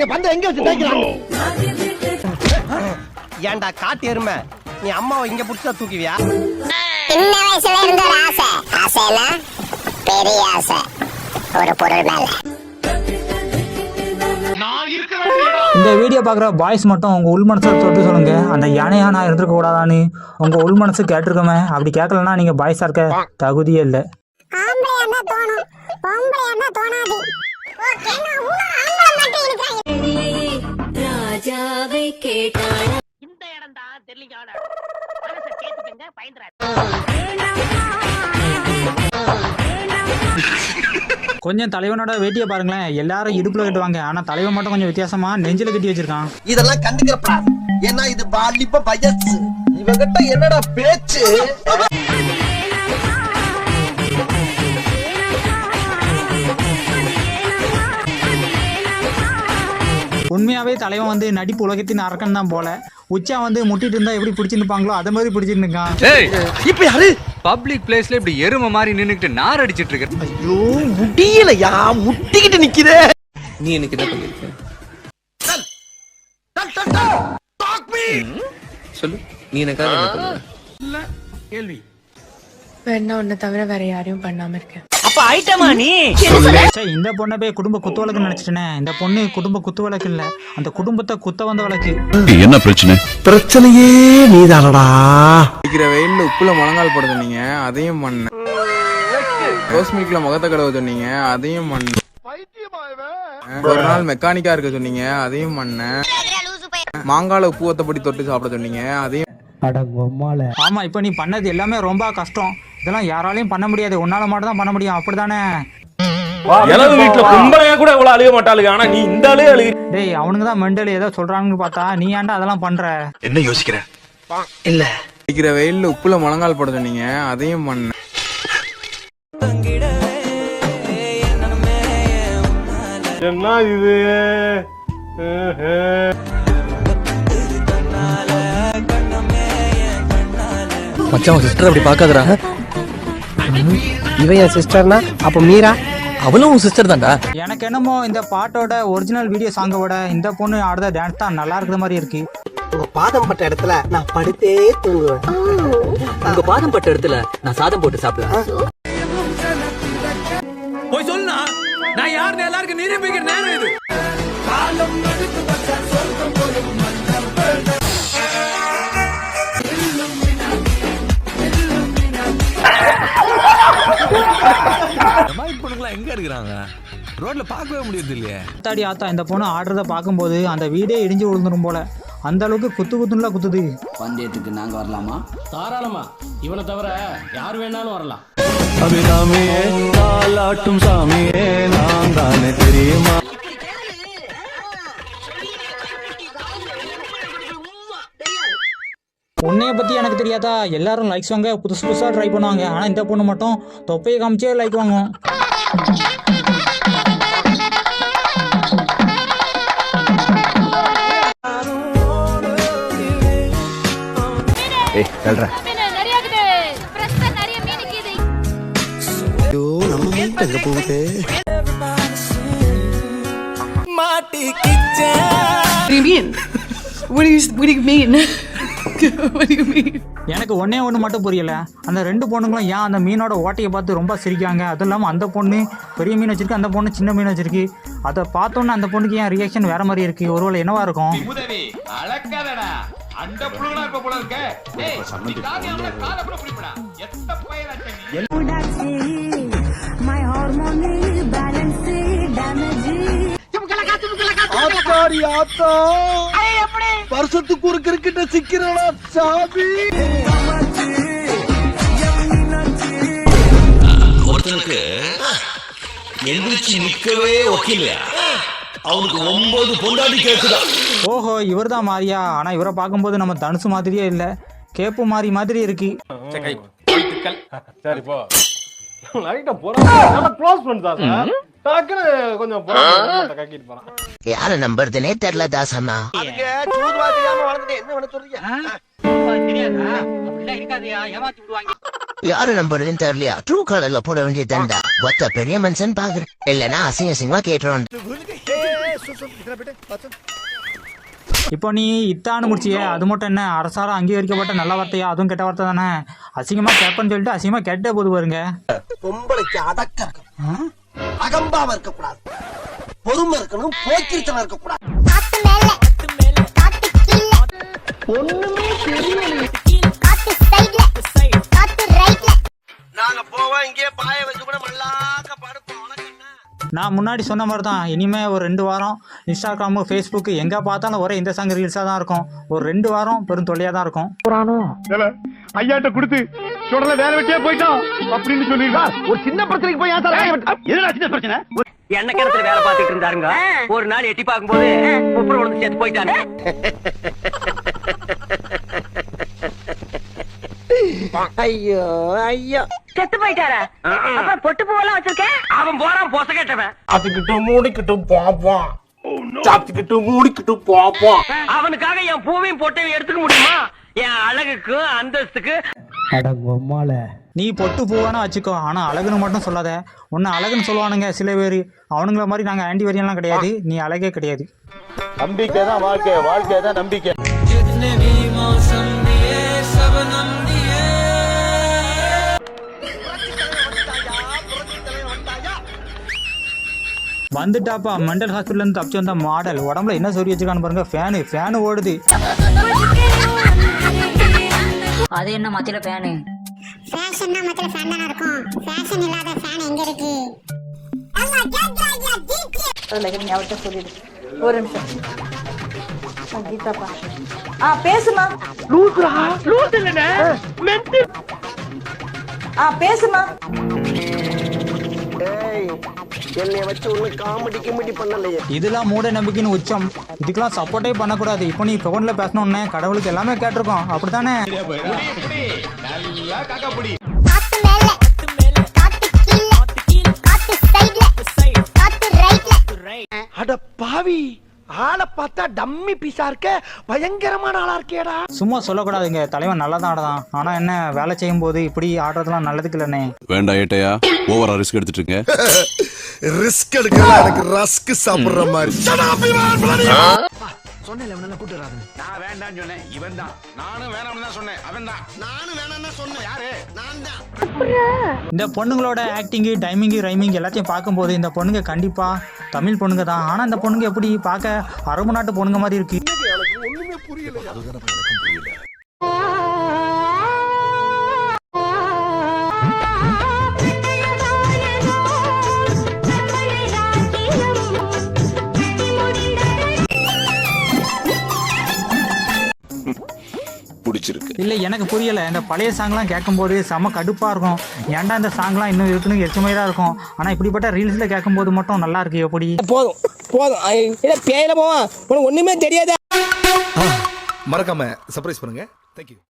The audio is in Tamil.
பாருங்க பந்த எங்க வச்சு தேய்க்கிறாங்க? ஏன்டா காட்டு எருமை? நீ அம்மாவை இங்க புடிச்சா தூக்குவியா? சின்ன வயசுல இருந்து ஒரு ஆசை. ஆசைனா பெரிய ஆசை. ஒரு பொருள் மேல. இந்த வீடியோ பார்க்குற பாய்ஸ் மட்டும் உங்கள் உள் மனசை தொட்டு சொல்லுங்க. அந்த யானையா நான் இருந்திருக்க கூடாதான்னு உங்கள் உள் மனசு கேட்டிருக்கோமே. அப்படி கேட்கலன்னா நீங்கள் பாய்ஸாக இருக்க தகுதியே இல்லை. இந்த இடம் தான் தெரியல மனசை கேட்டுக்கங்க பயந்துறாரு கொஞ்சம் தலைவனோட வேட்டியை பாருங்களேன். எல்லாரும் இடுப்பில் கட்டுவாங்க. ஆனால் தலைவன் மட்டும் கொஞ்சம் வித்தியாசமா நெஞ்சில் கட்டி வச்சிருக்கான். இதெல்லாம் கண்டுக்கிறப்பா. ஏன்னா இது பாலிப்ப வயசு. இவகிட்ட என்னடா பேச்சு? உண்மையாவே தலைவன் வந்து நடிப்பு உலகத்தின் அரக்கன் தான் போல. உச்சா வந்து முட்டிட்டு இருந்தா எப்படி பிடிச்சிட்டு இருப்பாங்களோ அதை மாதிரி பிடிச்சிட்டு இருக்கான் ஏய் இப்ப யாரு? பப்ளிக் பிளேஸ்ல இப்படி எருமை மாதிரி நின்னுக்கிட்டு நார் அடிச்சிட்டு இருக்க. ஐயோ முடியலையா? முட்டிக்கிட்டு நிக்குதே. நீ எனக்கு என்ன பண்ணிருக்க? சொல்லு. நீ எனக்காக என்ன பண்ண வேணா உன்னை தவிர வேற யாரையும் பண்ணாம இருக்கேன். அப்ப ஐட்டமா நீ? சே இந்த பொண்ணை போய் குடும்ப குத்து வழக்குன்னு நினைச்சிட்டேனே. இந்த பொண்ணு குடும்ப குத்து வழக்கு இல்ல. அந்த குடும்பத்தை குத்த வந்த வழக்கு. என்ன பிரச்சனை? பிரச்சனையே நீதானடா. அடிக்கிற வெயில்ல உப்புல முழங்கால் போட சொன்னீங்க அதையும் பண்ணேன் ரோஸ் மில்க்ல முகத்தை கடவை சொன்னீங்க அதையும் பண்ணேன் ஒரு நாள் மெக்கானிக்கா இருக்க சொன்னீங்க அதையும் பண்ணேன் மாங்கால உப்பு ஒத்தப்படி தொட்டு சாப்பிட சொன்னீங்க அதையும் ஆமா இப்போ நீ பண்ணது எல்லாமே ரொம்ப கஷ்டம். இதெல்லாம் யாராலையும் பண்ண முடியாது. உன்னால மட்டும் தான் பண்ண முடியும். அப்படிதானே எனது வீட்டுல கும்பலையா கூட இவ்வளவு அழுக மாட்டாளுங்க. ஆனா நீ இந்த ஆளே அழுகு டேய் அவனுங்க தான் மெண்டல். ஏதோ சொல்றாங்கன்னு பார்த்தா நீ ஏன்டா அதெல்லாம் பண்ற? என்ன யோசிக்கிற? அடிக்கிற வெயில்ல உப்புல முழங்கால் போட சொன்னீங்க. அதையும் பண்ணேன் என்ன இது? மச்சான் சிஸ்டர் அப்படி பாக்காதடா இவன் என் சிஸ்டர்னா அப்ப மீரா? அவளும் உன் சிஸ்டர் தான்டா. எனக்கு என்னமோ இந்த பாட்டோட ஒரிஜினல் வீடியோ சாங்கோட இந்த பொண்ணு ஆடுற டான்ஸ் தான் நல்லா இருக்கிற மாதிரி இருக்கு. உங்க பாதம் பட்ட இடத்துல நான் படுத்தே தூங்குவேன். உங்க பாதம் பட்ட இடத்துல நான் சாதம் போட்டு சாப்பிடுவேன் போய் சொல்லுனா நான் யாருன்னு எல்லாருக்கும் நிரூபிக்கிற நேரம் இது. எங்க இருக்கிறாங்க ரோட்ல பார்க்கவே முடியறது இல்லையே ஆத்தாடி ஆத்தா இந்த பொண்ணு ஆடுறத பார்க்கும்போது அந்த வீடே இடிஞ்சு விழுந்துரும் போல. அந்த அளவுக்கு குத்து குத்துலாம் குத்துது. பந்தயத்துக்கு நாங்க வரலாமா? தாராளமா. இவனை தவிர யார் வேணாலும் வரலாம். அபிராமியே தாலாட்டும் சாமியே நான் தானே தெரியுமா? உன்னைய பத்தி எனக்கு தெரியாதா? எல்லாரும் லைக்ஸ் வாங்க புதுசு புதுசா ட்ரை பண்ணுவாங்க. ஆனா இந்த பொண்ணு மட்டும் தொப்பையை காமிச்சே லைக் ஐயோ நம்ம எங்க போகுது? எனக்கு ஒன்னே ஒன்று மட்டும் புரியல. அந்த ரெண்டு பொண்ணுங்களும் ஏன் அந்த மீனோட ஓட்டையை பார்த்து ரொம்ப சிரிக்காங்க அதுவும் இல்லாமல் அந்த பொண்ணு பெரிய மீன் வச்சிருக்கு அந்த பொண்ணு சின்ன மீன் வச்சிருக்கு. அதை பார்த்தோன்னே அந்த பொண்ணுக்கு ஏன் ரியாக்ஷன் வேற மாதிரி இருக்கு? ஒருவேளை என்னவா இருக்கும்? அந்த புழுகனா இப்ப போல இருக்க. ஏய் நீ தானே அவன கால கூட பிடிப்படா? எத்த. ஆத்தாடி ஆத்தா. வருஷத்துக்கு ஒரு கிரிக்கெட்ட சிக்கிறடா சாமி ஒருத்தனுக்கு எந்திரிச்சு நிக்கவே ஒக்கில்ல அவனுக்கு ஒன்பது பொண்டாடி கேக்குதா? ஓஹோ இவர் தான் மாறியா ஆனால் இவரை பார்க்கும்போது நம்ம தனுசு மாதிரியே இல்லை. கேப்பு மாறி மாதிரி இருக்கு. சரி போ. லைட்டா போறா நம்ம க்ளோஸ் பண்ணிட்டா சார்? டக்குனு கொஞ்சம் போறா கக்கிட்டு போறான். யார நம்புறதுனே தெரியல விடுவாங்க. யார நம்புறதுன்னு தெரியலையா? ட்ரூ கலர்ல போட வேண்டியது தண்டா ஒத்த பெரிய மனுஷன் பாக்குறேன் இல்லனா அசிங்க அசிங்கமா கேட்டுறோம் இப்போ நீ இத்தான்னு முடிச்சியே அது மட்டும் என்ன? அரசாரம் அங்கீகரிக்கப்பட்ட நல்ல வார்த்தையா? அதுவும் கெட்ட வார்த்தை தானே? அசிங்கமாக கேட்பேன்னு சொல்லிட்டு அசிங்கமாக கெட்ட போது பாருங்க. பொம்பளைக்கு அடக்க இருக்கணும். அகம்பாவ இருக்கக்கூடாது. பொறுமை இருக்கணும் போக்கிருத்தனம் இருக்கக்கூடாது. நான் முன்னாடி சொன்ன மாதிரி தான் இனிமேல் ஒரு ரெண்டு வாரம் இன்ஸ்டாகிராமு ஃபேஸ்புக்கு எங்கே பார்த்தாலும் ஒரே இந்த சாங் ரீல்ஸாக தான் இருக்கும். ஒரு ரெண்டு வாரம் பெரும் தொல்லையாக தான் இருக்கும். ஐயாட்ட கொடுத்து சுடல வேற வெட்டியே போயிட்டோம் அப்படின்னு சொல்லிருக்கா ஒரு சின்ன பிரச்சனைக்கு போய் எதுனா சின்ன பிரச்சனை? எண்ணெய் கிணத்துல வேலை பார்த்துட்டு இருந்தாருங்க? ஒரு நாள் எட்டி பார்க்கும்போது குப்புற உடந்து சேர்த்து போயிட்டாங்க. ஐயோ ஐயோ. செத்து போயிட்டாரா? அப்ப பொட்டு பூவெல்லாம் வச்சிருக்கேன் அவன் போறான் பொச கேட்டவன். சாப்பிட்டுக்கிட்டு மூடிக்கிட்டு பாப்போம் சாப்பிட்டுக்கிட்டு மூடிக்கிட்டு பாப்போம் அவனுக்காக என் பூவையும் பொட்டையும் எடுத்துக்க முடியுமா? என் அழகுக்கு அந்தஸ்துக்கு. நீ பொட்டு பூவானா வச்சுக்கோ ஆனால் அழகுன்னு மட்டும் சொல்லாத. உன்னை அழகுன்னு சொல்லுவானுங்க சில பேர். அவனுங்கள மாதிரி நாங்கள் ஆன்டி வரியெல்லாம் கிடையாது. நீ அழகே கிடையாது. நம்பிக்கை தான் வாழ்க்கை வாழ்க்கை தான் நம்பிக்கை வந்துட்டாப்பா. மெண்டல் ஹாஸ்பிட்டல்லேருந்து தப்பிச்சு வந்த மாடல் உடம்புல என்ன சொல்லி வச்சிருக்கான்னு பாருங்க. ஃபேனு ஃபேனு ஓடுது. அது என்ன மத்தியில பேனு ஃபேஷன்னா மத்தில ஃபேன் தானே இருக்கும். ஃபேஷன் இல்லாத ஃபேன் எங்க இருக்கு? அவர்கிட்ட சொல்லிடு. ஒரு நிமிஷம். ஆ, கீதாப்பா. ஆ பேசுமா. லூசுரா லூசு இல்லனே மென்டல் ஆ பேசுமா. என்னைய வச்சு ஒண்ணு காமெடி கிமெடி பண்ணலையே. இதெல்லாம் மூட நம்பிக்கைன்னு உச்சம். இதுக்கெல்லாம் சப்போர்ட்டே பண்ணக்கூடாது. இப்போ நீ ஃபோனில் பேசணுன்னே கடவுளுக்கு எல்லாமே கேட்டிருக்கோம். அப்படித்தானே? நல்லா காக்கா புடி காத்து மேல காத்து கீழ காத்து சைடுல காத்து ரைட்ல அட பாவி. ஆளை பார்த்தா டம்மி பீஸா இருக்க பயங்கரமான ஆளா இருக்கேடா சும்மா சொல்லக்கூடாதுங்க. தலைவன் நல்லா தான் ஆடுதான் ஆனால் என்ன வேலை செய்யும்போது இப்படி ஆடுறதுலாம் நல்லதுக்கு இல்லைண்ணே. வேண்டாம் ஏட்டையா ஓவரா ரிஸ்க் எடுத்துட்டு இருக்கேன் ரிஸ்க் எடுக்கல எனக்கு ரஸ்க் சாப்பிடுற மாதிரி. நான் வேண்டாம்னு சொன்னேன். இவன் தான் நானும் வேணாம்னு தான் சொன்னேன். அவன் தான் நானும் வேணாம்னு சொன்னேன். யாரு? நான் தான் இந்த பொண்ணுங்களோட ஆக்டிங்கு டைமிங்கு ரைமிங் எல்லாத்தையும் பார்க்கும்போது இந்த பொண்ணுங்க கண்டிப்பாக தமிழ் பொண்ணுங்க தான். ஆனால் இந்த பொண்ணுங்க எப்படி பார்க்க அரபு நாட்டு பொண்ணுங்க மாதிரி இருக்கு. பிடிச்சிருக்கு. இல்லை எனக்கு புரியலை. இந்த பழைய சாங்லாம் கேட்கும்போது செம்ம கடுப்பாக இருக்கும். ஏன்டா இந்த சாங்லாம் இன்னும் இருக்குன்னு எரிச்சமையாக இருக்கும். ஆனால் இப்படிப்பட்ட ரீல்ஸில் கேட்கும்போது மட்டும் நல்லா இருக்கு எப்படி போதும் போதும். பேயில போவான். உனக்கு ஒண்ணுமே தெரியாத. மறக்காம சர்ப்ரைஸ் பண்ணுங்க. தேங்க்யூ